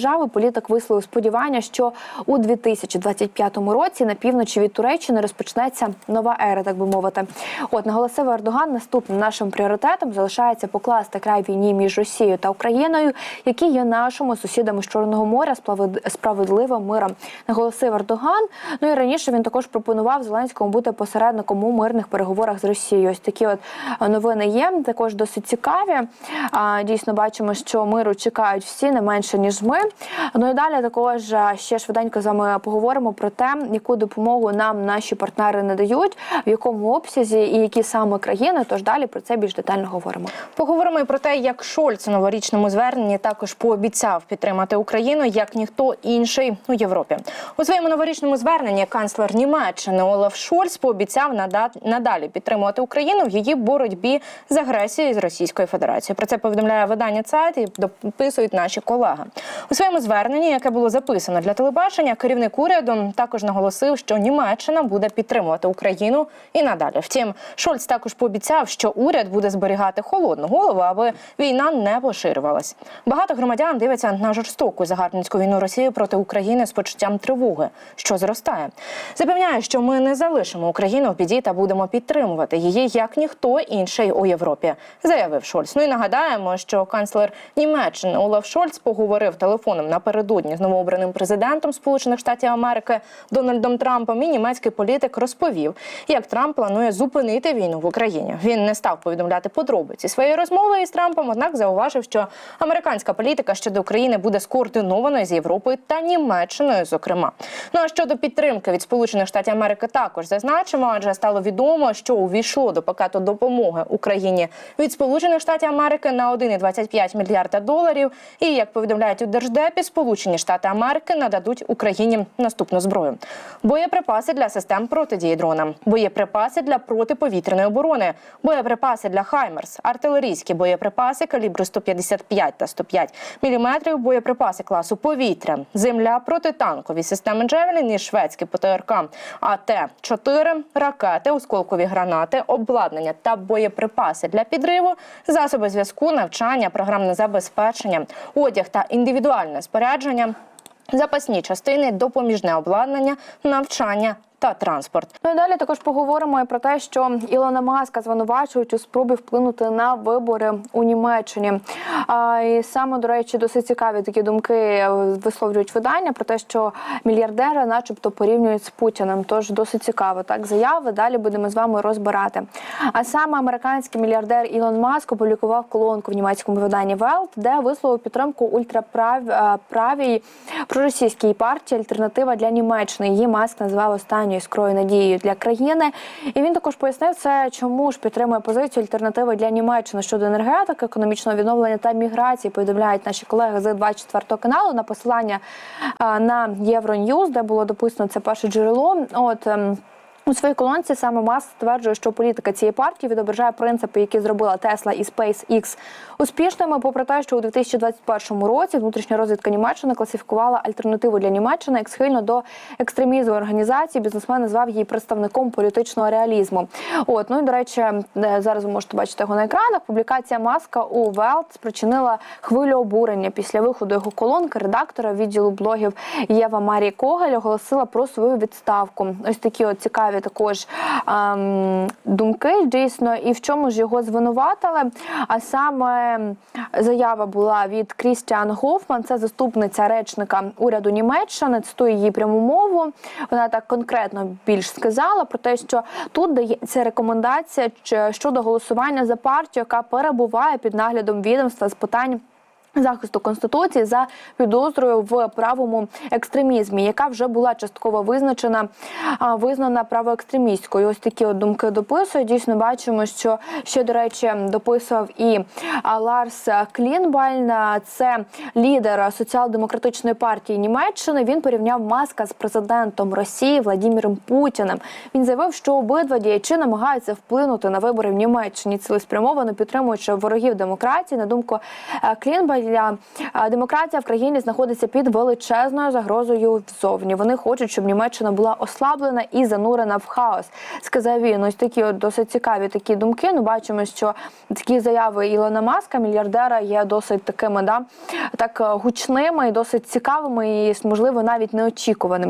Держави політик висловив сподівання, що у 2025 році на півночі від Туреччини розпочнеться нова ера, так би мовити. От наголосив Ердоган, наступним нашим пріоритетом залишається покласти край війні між Росією та Україною, які є нашими сусідами з Чорного моря справед- справедливим миром. Наголосив Ердоган. Ну і раніше він також пропонував Зеленському бути посередником у мирних переговорах з Росією. Ось такі от новини є. Також досить цікаві. Дійсно бачимо, що миру чекають всі не менше ніж ми. Ну і далі також е, ще швиденько з вами поговоримо про те, яку допомогу нам наші партнери надають, в якому обсязі і які саме країни. Тож далі про це більш детально говоримо. Поговоримо і про те, як Шольц у новорічному зверненні також пообіцяв підтримати Україну як ніхто інший у Європі. У своєму новорічному зверненні канцлер Німеччини Олаф Шольц пообіцяв нада- надалі підтримувати Україну в її боротьбі з агресією з Російською Федерацією. Про це повідомляє видання «Цайт» і дописують наші колеги. У своєму зверненні, яке було записано для телебачення, керівник уряду також наголосив, що Німеччина буде підтримувати Україну і надалі. Втім, Шольц також пообіцяв, що уряд буде зберігати холодну голову, аби війна не поширювалась. Багато громадян дивляться на жорстоку загарбницьку війну Росії проти України з почуттям тривоги, що зростає. Запевняє, що ми не залишимо Україну в біді та будемо підтримувати її як ніхто інший у Європі, заявив Шольц. Ну і нагадаємо, що канцлер Німеччини Олаф Шольц поговорив телефоном напередодні з новообраним президентом Сполучених Штатів Америки Дональдом Трампом. І німецький політик розповів, як Трамп планує зупинити війну в Україні. Він не став повідомляти подробиці своєї розмови із Трампом, однак зауважив, що американська політика щодо України буде скоординованою з Європою та Німеччиною, зокрема. Ну а щодо підтримки від Сполучених Штатів Америки, також зазначимо, адже стало відомо, що увійшло до пакету допомоги Україні від Сполучених Штатів Америки на 1,25 мільярда доларів. І як повідомляють у держдепі, Сполучені Штати Америки нададуть Україні наступну зброю: боєприпаси для систем протидії дронам, боєприпаси для протиповітряної оборони, боєприпаси для Хаймерс, артилерійські боєприпаси калібру 155 та 105 мм, боєприпаси класу повітря, земля, протитанкові. Системи Джевелін і шведські ПТРК, АТ-4, ракети, осколкові гранати, обладнання та боєприпаси для підриву, засоби зв'язку, навчання, програмне забезпечення, одяг та індивідуальне спорядження. Запасні частини, допоміжне обладнання, навчання та транспорт. Ну і далі також поговоримо і про те, що Ілона Маска звинувачують у спробі вплинути на вибори у Німеччині. А, і саме до речі, досить цікаві такі думки е, висловлюють видання про те, що мільярдера, начебто, порівнюють з Путіним. Тож досить цікаво. Так заяви далі будемо з вами розбирати. А саме американський мільярдер Ілон Маск опублікував колонку в німецькому виданні Welt, де висловив підтримку ультраправій проросійській партії Альтернатива для Німеччини. Її Маск назвав останньою іскрою надією для країни. І він також пояснив це, чому ж підтримує позицію альтернативи для Німеччини щодо енергетики, економічного відновлення та міграції. Повідомляють наші колеги з 24 каналу на посилання на Євроньюз, де було дописано це перше джерело. От. У своїй колонці саме Маск стверджує, що політика цієї партії відображає принципи, які зробила Тесла і SpaceX успішними, попри те, що у 2021 році внутрішня розвідка Німеччини класифікувала альтернативу для Німеччини як схильно до екстремізму організації. Бізнесмен назвав її представником політичного реалізму. От ну і до речі, е, зараз ви можете бачити його на екранах. Публікація маска у Welt спричинила хвилю обурення після виходу його колонки. Редактора відділу блогів Єва Марії Когаль оголосила про свою відставку. Ось такі от цікаві також ем, думки дійсно, і в чому ж його звинуватили. А саме заява була від Крістіан Гофман, це заступниця речника уряду Німеччини. Цитую її пряму мову. Вона так конкретно більш сказала про те, що тут дається рекомендація щодо голосування за партію, яка перебуває під наглядом відомства з питань. Захисту конституції за підозрою в правому екстремізмі, яка вже була частково визначена, визнана правоекстремістською. Ось такі от думки дописує. Дійсно, бачимо, що ще до речі дописував і Ларс Клінбальн. Це лідер соціал-демократичної партії Німеччини. Він порівняв маска з президентом Росії Владимиром Путіним. Він заявив, що обидва діячі намагаються вплинути на вибори в Німеччині, цілеспрямовано підтримуючи ворогів демократії. На думку е, Клінбальна, цитая «А, демократія в країні знаходиться під величезною загрозою ззовні. Вони хочуть, щоб Німеччина була ослаблена і занурена в хаос. Сказав він. Ось такі от досить цікаві такі думки. Ну бачимо, що такі заяви Ілона Маска, мільярдера, є досить такими, да так е, гучними і досить цікавими, і можливо навіть неочікуваними.